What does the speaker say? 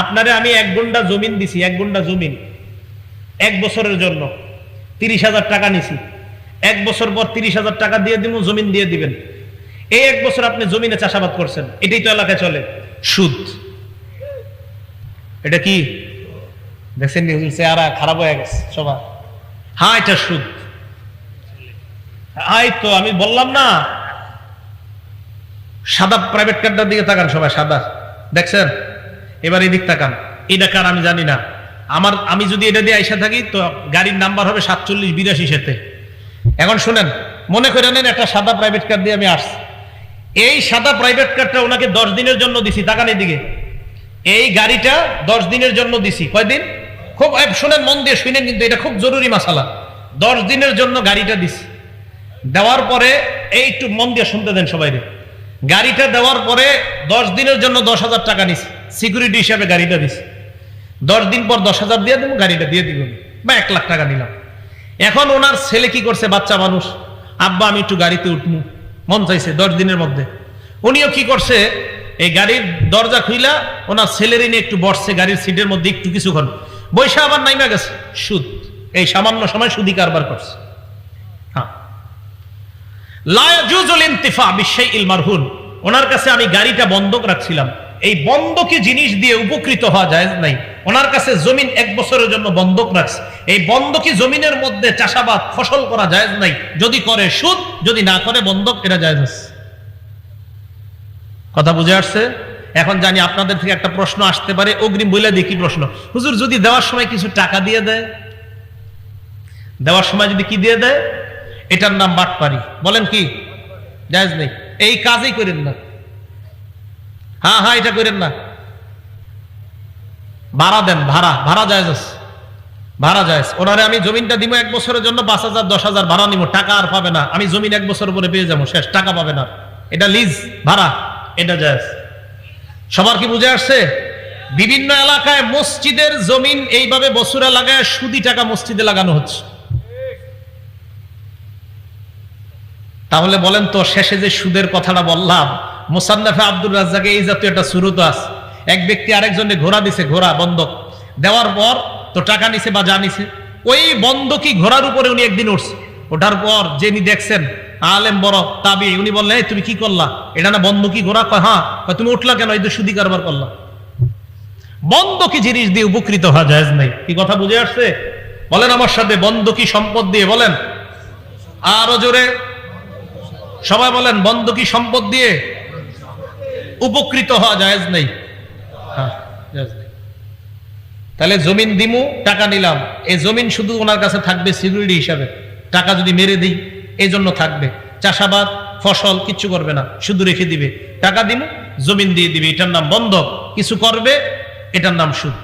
আপনারে আমি এক গুন্ডা জমিন দিছি, এক গুন্ডা জমিন। এক বছরের জন্য। তিরিশ হাজার টাকা নিছি। এক বছর পর তিরিশ হাজার টাকা দিয়ে দিব জমিন দিয়ে দিবেন। এই এক বছর আপনি জমিনে চাষাবাদ করছেন। এটাই তো এলাকায় চলে। সুদ। এটা কি? দেখছেন চেহারা খারাপ হয়ে গেছে, সবার। হ্যাঁ এটা সুদ। আই তো আমি বললাম না। সাদা প্রাইভেট কারটার দিকে তাকান সবাই, সাদা। দেখছেন? এবার এদিক তাকান। এটা কার আমি জানি না। আমার, আমি যদি এটা দিয়ে আইসা থাকি, তো গাড়ির নাম্বার হবে সাতচল্লিশ বিরাশি সাথে। এখন শুনেন, মনে করে নেন একটা সাদা প্রাইভেট কার দিয়ে আমি আসছি। এই সাদা প্রাইভেট কারটা ওনাকে দশ দিনের জন্য দিছি, তাকান এদিকে। এই গাড়িটা দশ দিনের জন্য দিছি। কয়দিন? খুব শুনেন, মন দিয়ে শুনেন কিন্তু এটা খুব জরুরি মাসালা। দশ দিনের জন্য গাড়িটা দিছি। দেওয়ার পরে, এই একটু মন দিয়ে শুনতে দেন সবাই গাড়িটা দেওয়ার পরে দশ দিনের জন্য দশ হাজার টাকা নিছি। সিকিউরিটি হিসাবে গাড়িটা দিছি। দশ দিন পর দশ হাজার দিয়ে দেবো, গাড়িটা দিয়ে দিব। বা এক লাখ টাকা নিলাম। এখন ওনার ছেলে কি করছে, বাচ্চা মানুষ? আব্বা, আমি একটু গাড়িতে উঠবো মন চাইছে দশ দিনের মধ্যে। উনিও কি করছে, এই গাড়ির দরজা খুইলা ওনার ছেলেরই নিয়ে একটু বসছে, গাড়ির সিটের মধ্যে একটু কিছুক্ষণ। বৈশা আবার নাইমা গেছে। সুদ। এই সামান্য সময় সুদি কারবার করছে। হ্যাঁ। লায়াজুজুল ইন্তিফা বিশাইইল মারহুন। ওনার কাছে আমি গাড়িটা বন্ধক রাখছিলাম। এই বন্ধকি জিনিস দিয়ে উপকৃত হওয়া যায় নাই। ওনার কাছে জমিন এক বছরের জন্য বন্ধক রাখছে। এই বন্ধকি জমিনের মধ্যে চাষাবাদ ফসল করা যায় নাই। যদি করে সুদ, যদি না করে বন্ধক, এটা যায় কথা বুঝে আসছে? এখন জানি আপনাদের থেকে একটা প্রশ্ন আসতে পারে, অগ্রিম বলে দেখি প্রশ্ন। হুজুর, যদি দেওয়ার সময় কিছু টাকা দিয়ে দেয়? দেওয়ার সময় যদি কি দিয়ে দেয়? এটার নাম বাটপারি। বলেন কি? জায়েজ নেই। এই কাজই করেন না। হ্যাঁ হ্যাঁ এটা করেন না। ভাড়া দেন, ভাড়া ভাড়া আছে। ভাড়া জায়েজ। ওনারে আমি জমিনটা দিব এক বছরের জন্য, পাঁচ হাজার, দশ হাজার ভাড়া নিব টাকা আর পাবে না। আমি জমিন এক বছর পরে পেয়ে যাব, শেষ, টাকা পাবে না। এটা লিজ, ভাড়া, এটা জায়েজ। সবার কি বুঝে আসছে? বিভিন্ন এলাকায় মসজিদের জমিন এইভাবে বছরে লাগায় সুদি টাকা মসজিদে লাগানো হচ্ছে। তাহলে বলেন তো, শেষে যে সুদের কথাটা বললাম মোসান্নাফে আব্দুর রাজ্জাকে এই জাতীয় একটা সুরত আছে। এক ব্যক্তি আরেকজনে ঘোড়া দিছে, ঘোড়া বন্ধক দেওয়ার পর তো টাকা নিছে বা যা নিছে, ওই বন্ধকি ঘোড়ার উপরে উনি একদিন উঠছে। ওঠার পর যিনি দেখছেন আলেম বড়, তাবি, উনি বললেন তুমি কি করলা? এটা না বন্ধকি ঘোড়া? কয় হ্যাঁ। তুমি উঠলা কেন? এই তো সুদি কারবার করলা। বন্ধকি জিনিস দিয়ে উপকৃত হওয়া যায় নাই। কি কথা বুঝে আসছে? বলেন আমার সাথে বন্ধকি সম্পদ দিয়ে বলেন। আরও জোরে। সবাই বলেন বন্ধকি সম্পদ দিয়ে উপকৃত হওয়া জায়েজ নেই। হ্যাঁ, জায়েজ নেই। তাহলে জমিন দিমু টাকা নিলাম। এই জমিন শুধু ওনার কাছে থাকবে সিকিউরিটি হিসাবে। টাকা যদি মেরে দিই এই জন্য থাকবে। চাষাবাদ ফসল কিচ্ছু করবে না শুধু রেখে দিবে। টাকা দিমু জমিন দিয়ে দিবে। এটার নাম বন্ধ কিছু করবে এটার নাম সুদ।